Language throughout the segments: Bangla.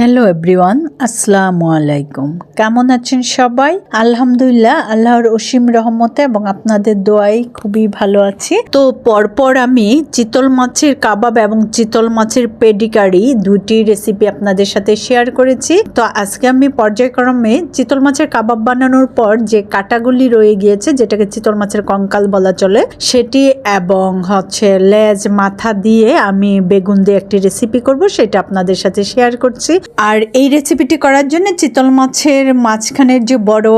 হ্যালো এভরিওয়ান আসসালামু আলাইকুম কেমন আছেন সবাই? আলহামদুলিল্লাহ, আল্লাহর অসীম রহমতে এবং আপনাদের দোয়াই খুবই ভালো আছি। তো পরপর আমি চিতল মাছের কাবাব এবং চিতল মাছের পেডিকারি দুটি রেসিপি আপনাদের সাথে শেয়ার করেছি। তো আজকে আমি পর্যায়ক্রমে চিতল মাছের কাবাব বানানোর পর যে কাটাগুলি রয়ে গিয়েছে, যেটাকে চিতল মাছের কঙ্কাল বলা চলে, সেটি এবং হচ্ছে লেজ, মাথা দিয়ে আমি বেগুন দিয়ে একটি রেসিপি করব, সেটা আপনাদের সাথে শেয়ার করছি। আর এই রেসিপিটি করার জন্য চিতল মাছের মাঝখানের যে বড়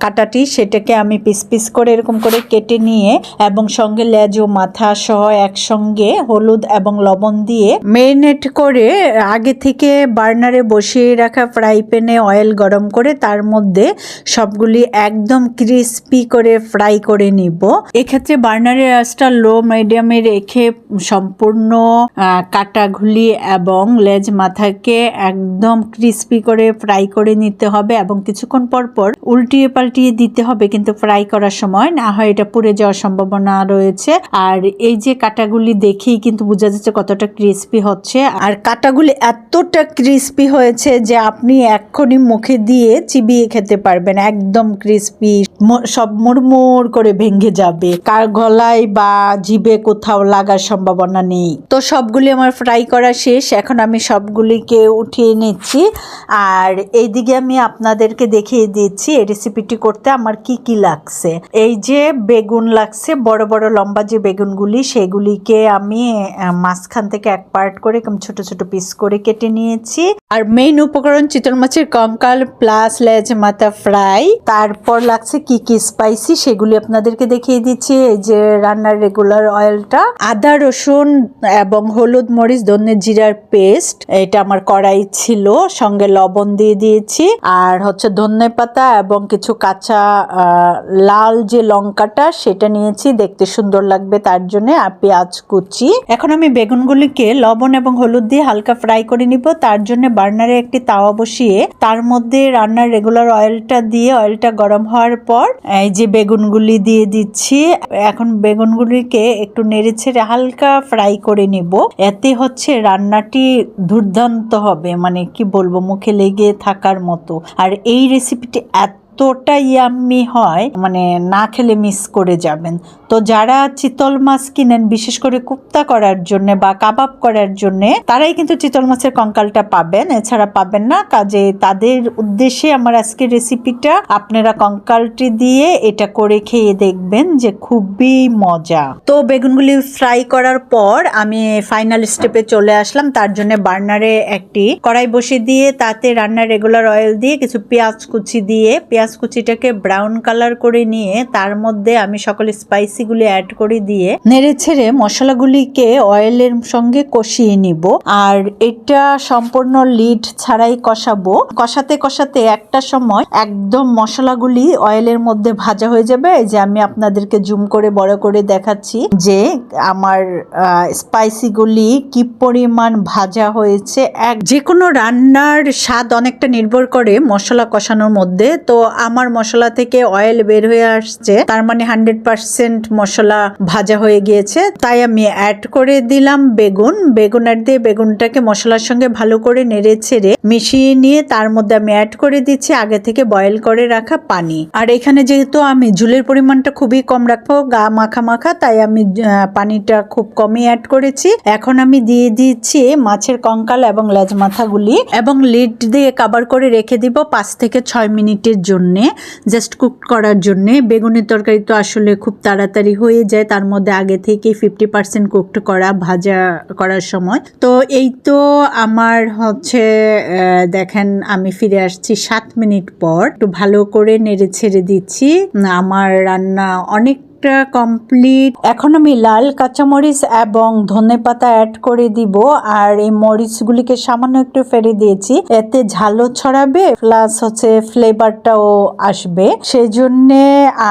কাটাটি সেটাকে আমি পিস পিস করে এরকম করে কেটে নিয়ে এবং সঙ্গে লেজ ও মাথা সহ একসঙ্গে হলুদ এবং লবণ দিয়ে মেরিনেট করে আগে থেকে বার্নারে বসিয়ে রাখা ফ্রাই প্যানে অয়েল গরম করে তার মধ্যে সবগুলি একদম ক্রিস্পি করে ফ্রাই করে নিব। এক্ষেত্রে বার্নারের আঁচটা লো মিডিয়ামে রেখে সম্পূর্ণ আহ, কাটাগুলি এবং লেজ মাথাকে একদম ক্রিস্পি করে ফ্রাই করে নিতে হবে এবং কিছুক্ষণ পর পর উল্টিয়ে পাল্টিয়ে দিতে হবে কিন্তু ফ্রাই করার সময়। না হয় এটা পুড়ে যাওয়ার সম্ভাবনা রয়েছে। আর এই যে কাটাগুলি দেখেই কিন্তু বোঝা যাচ্ছে কতটা ক্রিস্পি হচ্ছে। আর কাটাগুলি এতটা ক্রিস্পি হয়েছে যে আপনি এক্ষুনি মুখে দিয়ে চিবিয়ে খেতে পারবেন। একদম ক্রিস্পি সব মুড়মুড় করে ভেঙে যাবে। কার গলায় বা জিভে কোথাও লাগার সম্ভাবনা নেই। তো সবগুলি আমার ফ্রাই করা শেষ। এখন আমি সবগুলিকে উঠিয়ে নিচ্ছি আর এইদিকে আমি আপনাদেরকে দেখিয়ে দিচ্ছি এই রেসিপিটি করতে আমার কি কি লাগছে। এই যে বেগুন লাগছে, বড় বড় লম্বা যে বেগুনগুলি, সেগুলিকে আমি মাঝখান থেকে এক পার্ট করে ছোট ছোট পিস করে কেটে নিয়েছি। আর মেইন উপকরণ চিতল মাছের কঙ্কাল প্লাস লেজ মাথা ফ্রাই তারপর লাগছে কি কি স্পাইসি সেগুলি আপনাদেরকে দেখিয়ে দিচ্ছি। এই যে রান্নার রেগুলার অয়েলটা আদা, রসুন এবং হলুদ, মরিচ, ধনে, জিরার পেস্ট এটা আমার কড়াই ছিল, সঙ্গে লবণ দিয়ে দিয়েছি। আর হচ্ছে ধনে পাতা এবং কিছু কাঁচা লাল যে লঙ্কাটা, সেটা নিয়েছি। দেখতে সুন্দর লাগবে তার জন্য। আর পেঁয়াজ কুচি। এখন আমি বেগুনগুলিকে লবণ এবং হলুদ দিয়ে হালকা ফ্রাই করে নিব। তার জন্য বার্নারে একটি তাওয়া বসিয়ে, তার মধ্যে রান্নার রেগুলার অয়েলটা দিয়ে অয়েলটা গরম হওয়ার পর, এই যে বেগুনগুলি দিয়ে দিচ্ছি, এখন বেগুনগুলিকে একটু নেড়ে ছেড়ে হালকা ফ্রাই করে নিব। এতে হচ্ছে রান্নাটি দুর্দান্ত হবে। মানে কি বলব মুখে লেগে থাকার মতো। আর এই রেসিপিটি এতটা ইয়াম্মি হয় মানে না খেলে মিস করে যাবেন। তো যারা চিতল মাছ কিনেন, বিশেষ করে কুপ্তা করার জন্য বা কাবাব করার জন্য, তারাই কিন্তু চিতল মাছের কঙ্কালটা পাবেন। এছাড়া পাবেন না, কাজে তাদের উদ্দেশ্যে আমার আজকের রেসিপিটা আপনারা কঙ্কালটি দিয়ে এটা করে খেয়ে দেখবেন যে খুবই মজা। তো বেগুনগুলি ফ্রাই করার পর আমি ফাইনাল স্টেপে চলে আসলাম। তার জন্য বার্নারে একটি কড়াই বসিয়ে দিয়ে তাতে রান্নার রেগুলার অয়েল দিয়ে কিছু পেঁয়াজ কুচি দিয়ে, পেঁয়াজ কুচিটাকে ব্রাউন কালার করে নিয়ে তার মধ্যে আমি সকল স্পাইসিগুলি অ্যাড করে দিয়ে নেড়ে ছেড়ে মশলাগুলিকে অয়েলের সঙ্গে কষিয়ে নিব। আর এটা সম্পূর্ণ লিড ছাড়াই কষাবো। কষাতে কষাতে একটা সময় একদম মশলাগুলি অয়েলের মধ্যে ভাজা হয়ে যাবে। যে আমি আপনাদেরকে জুম করে বড় করে দেখাচ্ছি যে আমার স্পাইসিগুলি কি পরিমাণ ভাজা হয়েছে। এক যে কোনো রান্নার স্বাদ অনেকটা নির্ভর করে মশলা কষানোর মধ্যে। তো আমার মশলা থেকে অয়েল বের হয়ে আসছে। তার মানে হান্ড্রেড পার্সেন্ট মশলা ভাজা হয়ে গিয়েছে। তাই আমি অ্যাড করে দিলাম বেগুন। বেগুন অ্যাড দিয়ে বেগুনটাকে মশলার সঙ্গে ভালো করে নেড়ে ছেড়ে মিশিয়ে নিয়ে তার মধ্যে আমি অ্যাড করে দিচ্ছি আগে থেকে বয়েল করে রাখা পানি। আর এখানে যেহেতু আমি ঝুলের পরিমাণটা খুবই কম রাখব, গা মাখা মাখা, তাই আমি পানিটা খুব কমই অ্যাড করেছি। এখন আমি দিয়ে দিচ্ছি মাছের কঙ্কাল এবং লেজ মাথাগুলি এবং লিড দিয়ে কাবার করে রেখে দিব পাঁচ থেকে ছয় মিনিটের জন্য। জাস্ট কুক করার জন্যে। বেগুনের তরকারি তো আসলে খুব তাড়াতাড়ি হয়ে যায়, তার মধ্যে আগে থেকে ফিফটি পার্সেন্ট কুকড করা, ভাজা করার সময়। তো এই তো আমার হচ্ছে দেখেন আমি ফিরে আসছি সাত মিনিট পর। একটু ভালো করে নেড়ে ছেড়ে দিচ্ছি। আমার রান্না অনেক কমপ্লিট এখন আমি লাল কাঁচামরিচ এবং ধনে পাতা অ্যাড করে দিব, আর এই মরিচগুলিকে সামান্য একটু ফেলে দিয়েছি। এতে ঝালও ছড়াবে প্লাস হচ্ছে ফ্লেভারটাও আসবে। সেই জন্যে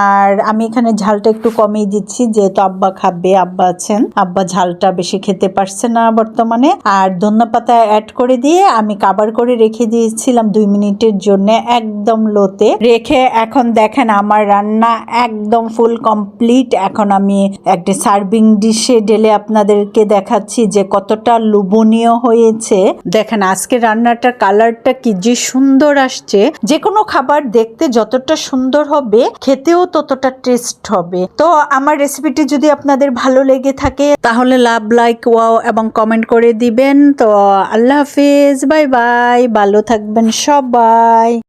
আর আমি এখানে ঝালটা একটু কমিয়ে দিচ্ছি, যেহেতু আব্বা খাবে, আব্বা আছেন। আব্বা ঝালটা বেশি খেতে পারছে না বর্তমানে। আর ধনে পাতা অ্যাড করে দিয়ে আমি কাবার করে রেখে দিয়েছিলাম দুই মিনিটের জন্য, একদম লোতে রেখে এখন দেখেন আমার রান্না একদম ফুল কমপ্লিট কমপ্লিট এখন আমি একটা সার্ভিং ডিশে ঢেলে আপনাদেরকে দেখাচ্ছি যে কতটা লোভনীয় হয়েছে। দেখেন আজকে রান্নাটার কালারটা কি যে সুন্দর আসছে। যে কোনো খাবার দেখতে যতটা সুন্দর হবে, খেতেও ততটা টেস্ট হবে। তো আমার রেসিপিটি যদি আপনাদের ভালো লেগে থাকে, তাহলে লাভ লাইক ওয়াও এবং কমেন্ট করে দিবেন। তো আল্লাহ হাফিজ বাই বাই ভালো থাকবেন সবাই।